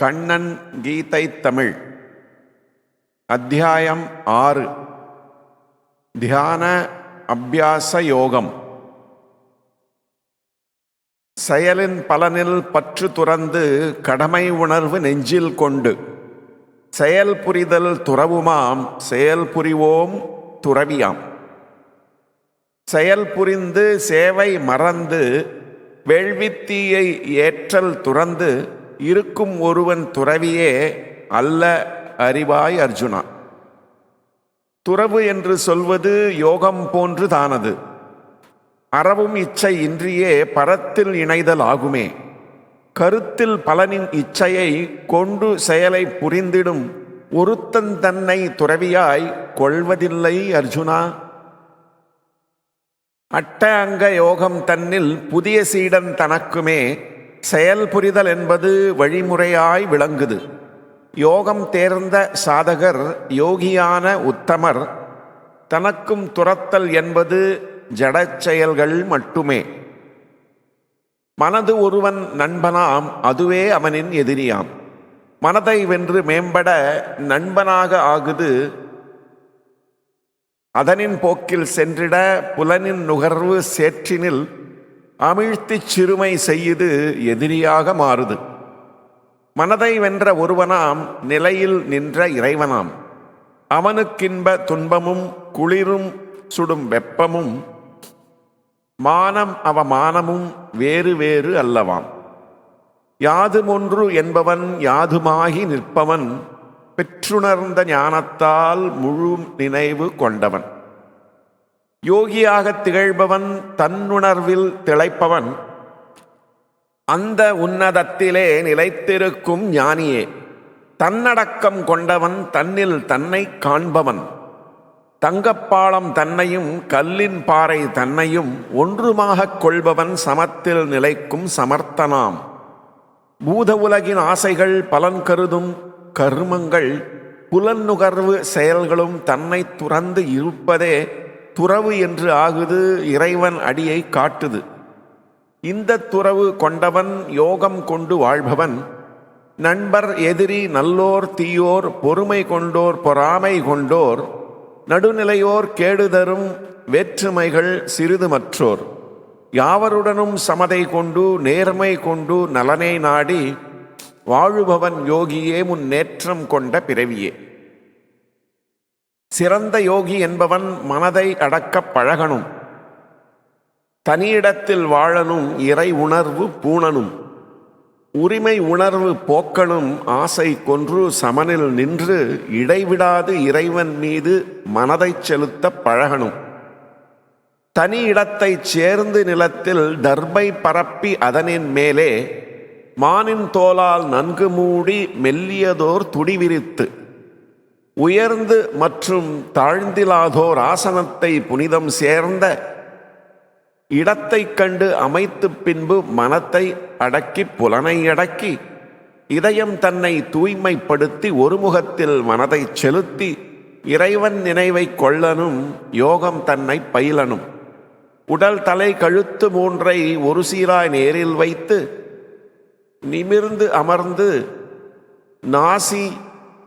கண்ணன் கீதை தமிழ். அத்தியாயம் ஆறு. தியான அபியாச யோகம். செயலின் பலனில் பற்று துறந்து கடமை உணர்வு நெஞ்சில் கொண்டு. செயல் புரிதல் துறவுமாம் செயல் புரிவோம் துறவியாம். செயல் புரிந்து சேவை மறந்து வேள்வித்தீயை ஏற்றல் துறந்து இருக்கும் ஒருவன் துறவியே அல்ல அறிவாய் அர்ஜுனா. துறவு என்று சொல்வது யோகம் போன்று தானது. அறவும் இச்சை இன்றியே பரத்தில் இணைதல் ஆகுமே. கருத்தில் பலனின் இச்சையை கொண்டு செயலை புரிந்திடும் ஒருத்தன் தன்னை துறவியாய் கொள்வதில்லை அர்ஜுனா. அட்ட அங்க யோகம் தன்னில் புதிய சீடன் தனக்குமே செயல் புரிதல் என்பது வழிமுறையாய் விளங்குது. யோகம் தேர்ந்த சாதகர் யோகியான உத்தமர் தனக்கும் துரத்தல் என்பது ஜடச் செயல்கள் மட்டுமே. மனது ஒருவன் நண்பனாம் அதுவே அவனின் எதிரியாம். மனதை வென்று மேம்பட நண்பனாக ஆகுது. அதனின் போக்கில் சென்றிட புலனின் நுகர்வு சேற்றினில் அமிழ்த்திச் சிறுமை செய்யுது எதிரியாக மாறுது. மனதை வென்ற ஒருவனாம் நிலையில் நின்ற இறைவனாம். அவனுக்கின்ப துன்பமும் குளிரும் சுடும் வெப்பமும் மானம் அவமானமும் வேறு வேறு அல்லவாம். யாதுமொன்று என்பவன் யாதுமாகி நிற்பவன் பெற்றுணர்ந்த ஞானத்தால் முழு நினைவு கொண்டவன். யோகியாக திகழ்பவன் தன்னுணர்வில் திளைப்பவன் அந்த உன்னதத்திலே நிலைத்திருக்கும் ஞானியே. தன்னடக்கம் கொண்டவன் தன்னில் தன்னை காண்பவன். தங்கப்பாளம் தன்னையும் கல்லின் பாறை தன்னையும் ஒன்றுமாகக் கொள்பவன் சமத்தில் நிலைக்கும் சமர்த்தனாம். பூத உலகின் ஆசைகள் பலன் கருதும் கர்மங்கள் புலன்நுகர்வு செயல்களும் தன்னை துறந்து இருப்பதே துறவு என்று ஆகுது இறைவன் அடியை காட்டுது. இந்த துறவு கொண்டவன் யோகம் கொண்டு வாழ்பவன் நண்பர் எதிரி நல்லோர் தீயோர் பொறுமை கொண்டோர் பொறாமை கொண்டோர் நடுநிலையோர் கேடுதரும் வேற்றுமைகள் சிறிது மற்றோர் யாவருடனும் சமதை கொண்டு நேர்மை கொண்டு நலனை நாடி வாழுபவன் யோகியே முன்னேற்றம் கொண்ட பிறவியே. சிறந்த யோகி என்பவன் மனதை அடக்கப் பழகணும். தனியிடத்தில் வாழனும் இறை உணர்வு பூணனும் உரிமை உணர்வு போக்கனும் ஆசை கொன்று சமனில் நின்று இடைவிடாது இறைவன் மீது மனதைச் செலுத்த பழகணும். தனி இடத்தைச் சேர்ந்து நிலத்தில் தர்பை பரப்பி அதனின் மேலே மானின் தோலால் நன்கு மூடி மெல்லியதோர் துடி விரித்து. உயர்ந்து மற்றும் தாழ்ந்திலாதோர் ஆசனத்தை புனிதம் சேர்ந்த இடத்தைக் கண்டு அமைத்து பின்பு மனத்தை அடக்கி புலனை அடக்கி இதயம் தன்னை தூய்மைப்படுத்தி ஒருமுகத்தில் மனதை செலுத்தி இறைவன் நினைவை கொள்ளனும் யோகம் தன்னை பயிலனும். உடல் தலை கழுத்து மூன்றை ஒரு சீராய் நேரில் வைத்து நிமிர்ந்து அமர்ந்து நாசி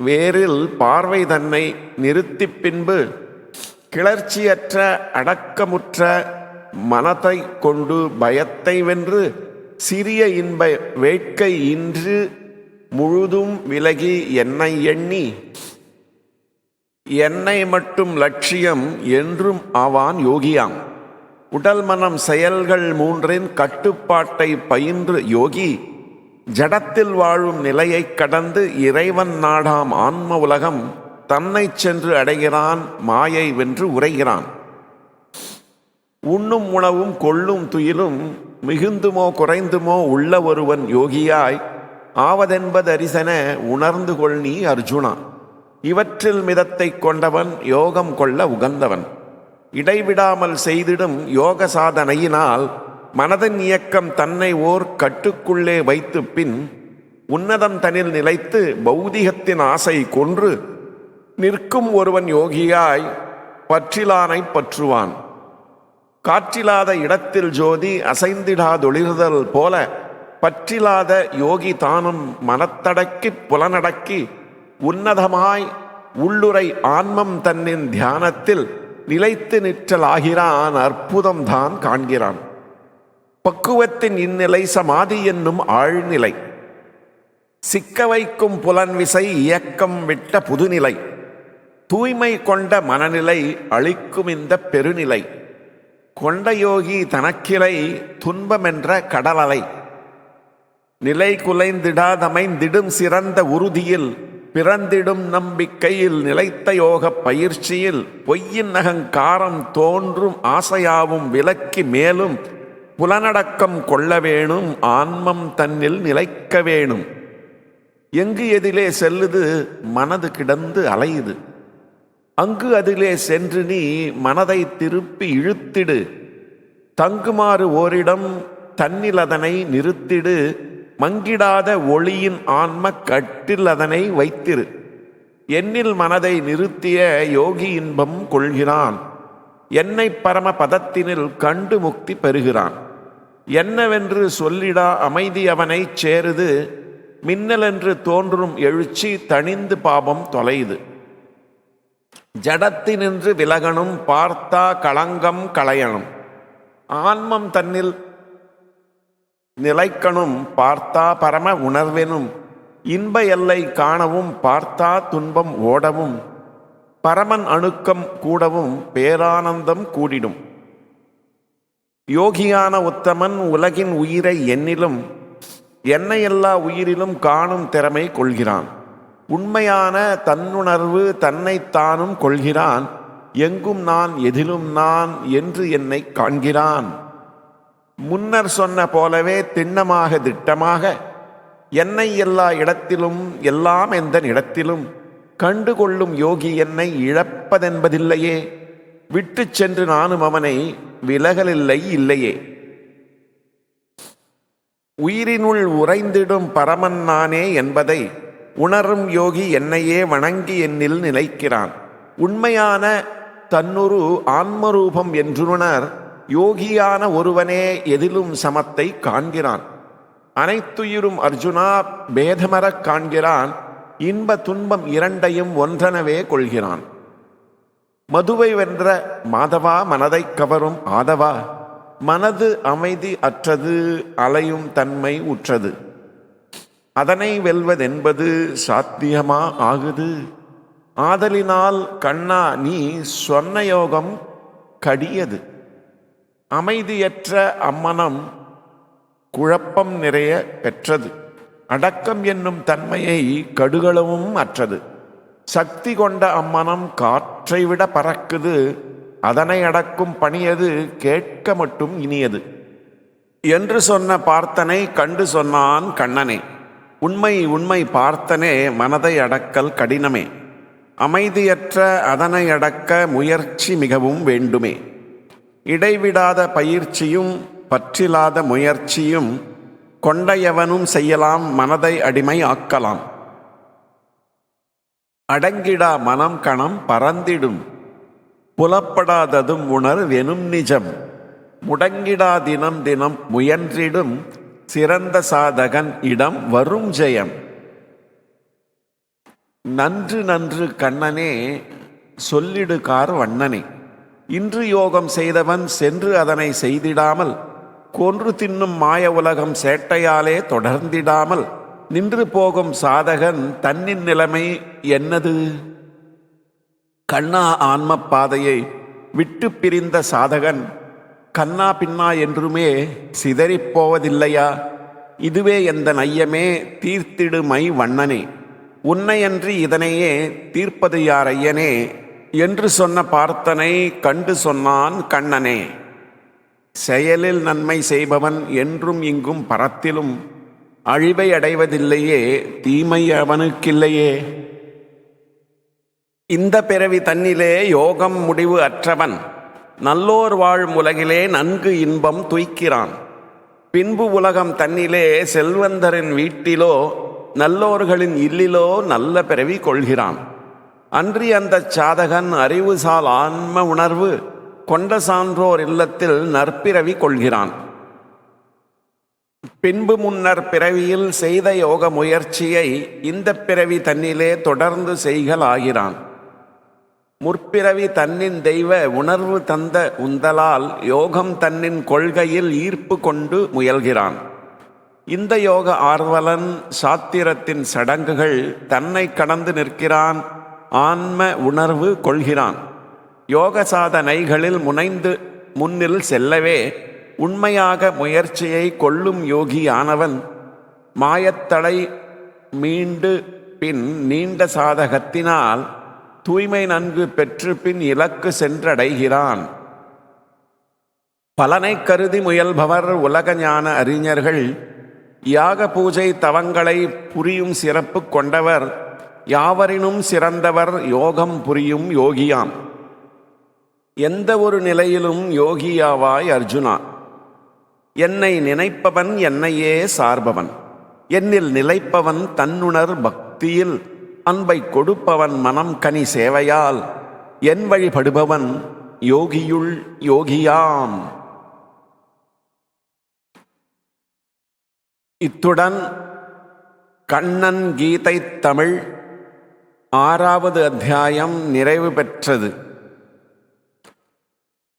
வேரில் பார்வை தன்னை நிறுத்தி பின்பு கிளர்ச்சியற்ற அடக்கமுற்ற மனத்தை கொண்டு பயத்தை வென்று சிறிய இன்ப வேட்கை இன்று முழுதும் விலகி என்னை எண்ணி என்னை மட்டும் லட்சியம் என்றும் ஆவான் யோகியாம். உடல் மனம் செயல்கள் மூன்றின் கட்டுப்பாட்டை பயின்று யோகி ஜடத்தில் வாழும் நிலையைக் கடந்து இறைவன் நாடாம் ஆன்ம உலகம் தன்னை சென்று அடைகிறான் மாயை வென்று உரைகிறான். உண்ணும் உணவும் கொள்ளும் துயிலும் மிகுந்துமோ குறைந்துமோ உள்ள ஒருவன் யோகியாய் ஆவதென்பது அரிசன உணர்ந்து கொள் நீ அர்ஜுனா. இவற்றில் மிதத்தை கொண்டவன் யோகம் கொள்ள உகந்தவன். இடைவிடாமல் செய்திடும் யோக சாதனையினால் மனதின் இயக்கம் தன்னை ஓர் கட்டுக்குள்ளே வைத்து பின் உன்னதம் தனில் நிலைத்து பௌதிகத்தின் ஆசை கொன்று நிற்கும் ஒருவன் யோகியாய் பற்றிலானை பற்றுவான். காற்றிலாத இடத்தில் ஜோதி அசைந்திடாதொளிர்தல் போல பற்றிலாத யோகி தானும் மனத்தடக்கி புலனடக்கி உன்னதமாய் உள்ளுரை ஆன்மம் தன்னின் தியானத்தில் நிலைத்து நிற்றலாகிறான் அற்புதம்தான் காண்கிறான். பக்குவத்தின் இந்நிலை சமாதி என்னும் ஆழ்நிலை. சிக்க வைக்கும் புலன் விசை இயக்கம் விட்ட புதுநிலை. தூய்மை கொண்ட மனநிலை அளிக்கும் இந்த பெருநிலை. கொண்ட யோகி தனக்கிளை துன்பமென்ற கடலலை. நிலை குலைந்திடாதமைந்திடும் சிறந்த உறுதியில் பிறந்திடும் நம்பிக்கையில் நிலைத்த யோக பயிற்சியில் பொய்யின் நகங்காரம் தோன்றும் ஆசையாவும் விலக்கி மேலும் புலனடக்கம் கொள்ள வேணும் ஆன்மம் தன்னில் நிலைக்க வேணும். எங்கு எதிலே செல்லுது மனது கிடந்து அலையுது. அங்கு அதிலே சென்று நீ மனதை திருப்பி இழுத்திடு. தங்குமாறு ஓரிடம் தன்னில் அதனை நிறுத்திடு. மங்கிடாத ஒளியின் ஆன்ம கட்டில் அதனை வைத்திரு. என்னில் மனதை நிறுத்திய யோகி இன்பம் கொள்கிறான். என்னை பரம பதத்தினில் கண்டு முக்தி பெறுகிறான். என்னவென்று சொல்லிடா அமைதி அவனை சேருது மின்னலென்று தோன்றும் எழுச்சி தணிந்து பாபம் தொலைது. ஜடத்தினின்று விலகணும் பார்த்தா களங்கம் களையணும். ஆன்மம் தன்னில் நிலைக்கணும் பார்த்தா பரம உணர்வெனும். இன்ப எல்லை காணவும் பார்த்தா துன்பம் ஓடவும். பரமன் அணுக்கம் கூடவும் பேரானந்தம் கூடிடும். யோகியான உத்தமன் உலகின் உயிரை என்னிலும் என்னை எல்லா உயிரிலும் காணும் திறமை கொள்கிறான். உண்மையான தன்னுணர்வு தன்னைத்தானும் கொள்கிறான். எங்கும் நான் எதிலும் நான் என்று என்னை காண்கிறான். முன்னர் சொன்ன போலவே திண்ணமாக திட்டமாக என்னை எல்லா இடத்திலும் எல்லாம் எந்த இடத்திலும் கண்டுகொள்ளும் யோகி என்னை இழப்பதென்பதில்லையே. விட்டுச் சென்று நானும் அவனை விலகலில்லை இல்லையே. உயிரினுள் உறைந்திடும் பரமன் நானே என்பதை உணரும் யோகி என்னையே வணங்கி என்னில் நிலைக்கிறான். உண்மையான தன்னுரு ஆன்மரூபம் என்றுணர் யோகியான ஒருவனே எதிலும் சமத்தை காண்கிறான். அனைத்துயிரும் அர்ஜுனா பேதமரக் காண்கிறான். இன்ப துன்பம் இரண்டையும் ஒன்றெனவே கொள்கிறான். மதுவை வென்ற மாதவா மனதைக் கவரும் ஆதவா. மனது அமைதி அற்றது அலையும் தன்மை உற்றது. அதனை வெல்வதென்பது சாத்தியமா ஆகுது? ஆதலினால் கண்ணா நீ சொன்ன யோகம் கடியது. அமைதியற்ற அம்மனம் குழப்பம் நிறைய பெற்றது. அடக்கம் என்னும் தன்மையை கடுகளவும் அற்றது. சக்தி கொண்ட அம்மனம் காற்றை விட பறக்குது. அதனை அடக்கும் பணியது கேட்க மட்டும் இனியது. என்று சொன்ன பார்த்தனை கண்டு சொன்னான் கண்ணனே. உண்மை உண்மை பார்த்தனே மனதை அடக்கல் கடினமே. அமைதியற்ற அதனை அடக்க முயற்சி மிகவும் வேண்டுமே. இடைவிடாத பயிற்சியும் பற்றிலாத முயற்சியும் கொண்டையவனும் செய்யலாம் மனதை அடிமை ஆக்கலாம் அடங்கிடா மனம் கணம் பறந்திடும். புலப்படாததும் உணர் வெனும் நிஜம். முடங்கிடா தினம் தினம் முயன்றிடும். சிறந்த சாதகன் இடம் வரும் ஜெயம். நன்று நன்று கண்ணனே சொல்லிடுகார் வண்ணனே. இன்று யோகம் செய்தவன் சென்று அதனை செய்திடாமல் கொன்று தின்னும் மாய உலகம் சேட்டையாலே தொடர்ந்திடாமல் நின்று போகும் சாதகன் தன்னின் நிலைமை என்னது? கண்ணா ஆன்மப்பாதையை விட்டு பிரிந்த சாதகன் கண்ணா பின்னா என்றுமே சிதறிப் போவதில்லையா? இதுவே எந்த நையமே தீர்த்திடுமை வண்ணனே. உன்னையன்றி இதனையே தீர்ப்பது யார் ஐயனே என்று சொன்ன பார்த்தனை கண்டு சொன்னான் கண்ணனே. செயலில் நன்மை செய்பவன் என்றும் இங்கும் பரத்திலும் அழிவை அடைவதில்லையே தீமை அவனுக்கில்லையே. இந்த பிறவி தன்னிலே யோகம் முடிவு அற்றவன். நல்லோர் வாழும் உலகிலே நன்கு இன்பம் துய்க்கிறான். பின்பு உலகம் தன்னிலே செல்வந்தரின் வீட்டிலோ நல்லோர்களின் இல்லிலோ நல்ல பிறவி கொள்கிறான். அன்றி அந்த சாதகன் அறிவுசால் ஆன்ம உணர்வு கொண்ட சான்றோர் இல்லத்தில் நற்பிறவி கொள்கிறான். பின்பு முன்னர் பிறவியில் செய்த யோக முயற்சியை இந்த பிறவி தன்னிலே தொடர்ந்து செய்கலாகிறான். முற்பிறவி தன்னின் தெய்வ உணர்வு தந்த உந்தலால் யோகம் தன்னின் கொள்கையில் ஈர்ப்பு கொண்டு முயல்கிறான். இந்த யோக ஆர்வலன் சாத்திரத்தின் சடங்குகள் தன்னை கடந்து நிற்கிறான் ஆன்ம உணர்வு கொள்கிறான். யோக சாதனைகளில் முனைந்து முன்னில் செல்லவே உண்மையாக முயற்சியை கொள்ளும் யோகியானவன் மாயத்தடை மீண்டு பின் நீண்ட சாதகத்தினால் தூய்மை நன்கு பெற்று பின் இலக்கு சென்றடைகிறான். பலனை கருதி முயல்பவர் உலக ஞான அறிஞர்கள் யாக பூஜை தவங்களை புரியும் சிறப்பு கொண்டவர் யாவரினும் சிறந்தவர் யோகம் புரியும் யோகியாம். எந்த ஒரு நிலையிலும் யோகியாவாய் அர்ஜுனா. என்னை நினைப்பவன் என்னையே சார்பவன். என்னில் நிலைப்பவன் தன்னுணர் பக்தியில் அன்பை கொடுப்பவன் மனம் கனி சேவையால். என் வழிபடுபவன் யோகியுள் யோகியாம். இத்துடன் கண்ணன் கீதை தமிழ் ஆறாவது அத்தியாயம் நிறைவு பெற்றது.